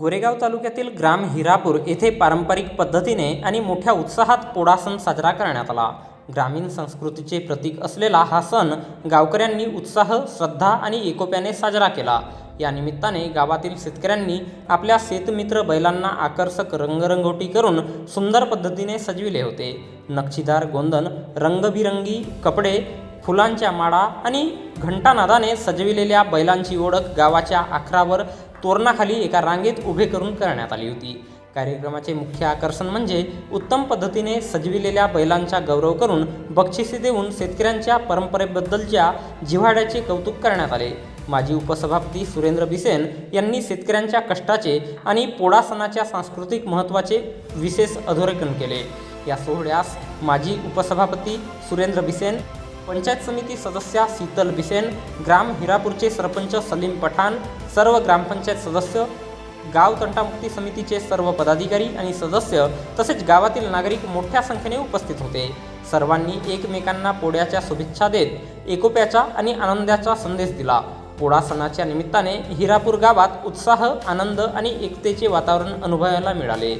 गोरेगाव तालुक्यातील ग्राम हिरापूर येथे पारंपरिक पद्धतीने आणि मोठ्या उत्साहात पोळा सण साजरा करण्यात आला. ग्रामीण संस्कृतीचे प्रतीक असलेला हा सण गावकऱ्यांनी उत्साह श्रद्धा आणि एकोप्याने साजरा केला. या निमित्ताने गावातील शेतकऱ्यांनी आपल्या शेतमित्र बैलांना आकर्षक रंगरंगोटी करून सुंदर पद्धतीने सजविले होते. नक्षीदार गोंधन रंगबिरंगी कपडे फुलांच्या माळा आणि घंटानादाने सजविलेल्या बैलांची ओळख गावाच्या आखरावर तोरणाखाली एका रांगेत उभे करून करण्यात आली होती. कार्यक्रमाचे मुख्य आकर्षण म्हणजे उत्तम पद्धतीने सजविलेल्या बैलांचा गौरव करून बक्षिसे देऊन शेतकऱ्यांच्या परंपरेबद्दलच्या जिव्हाळ्याचे कौतुक करण्यात आले. माजी उपसभापती सुरेंद्र बिसेन यांनी शेतकऱ्यांच्या कष्टाचे आणि पोळा सणाच्या सांस्कृतिक महत्त्वाचे विशेष अधोरेखन केले. या सोहळ्यास माजी उपसभापती सुरेंद्र बिसेन पंचायत समिती सदस्या शीतल बिसेन ग्राम हिरापूरचे सरपंच सलीम पठाण सर्व ग्रामपंचायत सदस्य गाव तंटामुक्ती समितीचे सर्व पदाधिकारी आणि सदस्य तसेच गावातील नागरिक मोठ्या संख्येने उपस्थित होते. सर्वांनी एकमेकांना पोळ्याच्या शुभेच्छा देत एकोप्याचा आणि आनंदाचा संदेश दिला. पोळा सणाच्या निमित्ताने हिरापूर गावात उत्साह आनंद आणि एकतेचे वातावरण अनुभवायला मिळाले.